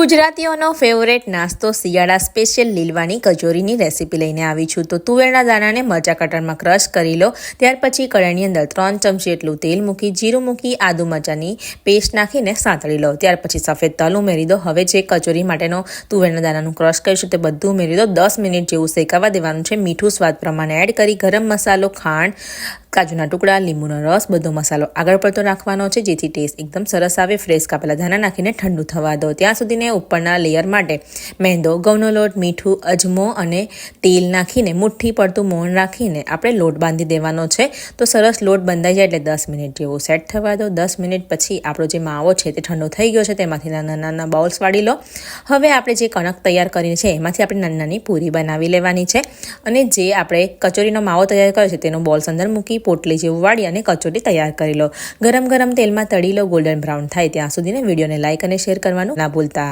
ગુજરાતીઓનો favourite નાસ્તો શિયાળા special લીલવાની કચોરીની recipe લઈને આવી છું. તો તુવેરના દાણાને મરચા કટરમાં ક્રશ કરી લો. ત્યાર પછી કઢાઈની અંદર ત્રણ ચમચી એટલું તેલ મૂકી, જીરું મૂકી, આદુ મરચાની પેસ્ટ નાખીને સાંતળી લો. ત્યાર પછી સફેદ તલ ઉમેરી દો. હવે જે કચોરી માટેનો તુવેરના દાણાનું ક્રશ કરીશું તે બધું ઉમેરી દો. દસ મિનિટ જેવું શેકાવા દેવાનું છે. મીઠું સ્વાદ પ્રમાણે એડ કરી ગરમ મસાલો, ખાંડ કાજુના ટુકડા, લીંબુનો રસ, બધો મસાલો આગળ પડતો નાખવાનો છે, જેથી ટેસ્ટ એકદમ સરસ આવે ફ્રેશ કાપેલા ધાણા નાખીને ઠંડુ થવા દો. ત્યાં સુધીને ઉપરના લેયર માટે મેંદો, ઘઉંનો લોટ, મીઠું, અજમો અને તેલ નાખીને મુઠ્ઠી પડતું મોણ રાખીને આપણે લોટ બાંધી દેવાનો છે. તો સરસ લોટ બંધાઈ જાય એટલે દસ મિનિટ જેવો સેટ થવા દો. દસ મિનિટ પછી આપણો જે માવો છે તે ઠંડો થઈ ગયો છે, તેમાંથી નાના નાના બાઉલ્સ વાળી લો. હવે આપણે જે કણક તૈયાર કરીને છે, એમાંથી આપણે નાની નાની પૂરી બનાવી લેવાની છે. અને જે આપણે કચોરીનો માવો તૈયાર કર્યો છે, તેનો બોલ્સ અંદર મૂકી પોટલી જેવું વાળી અને કચોરી તૈયાર કરી લો. ગરમ ગરમ તેલમાં તળી લો ગોલ્ડન બ્રાઉન થાય ત્યાં સુધીને. વિડીયોને લાઇક અને શેર કરવાનું ના ભૂલતા.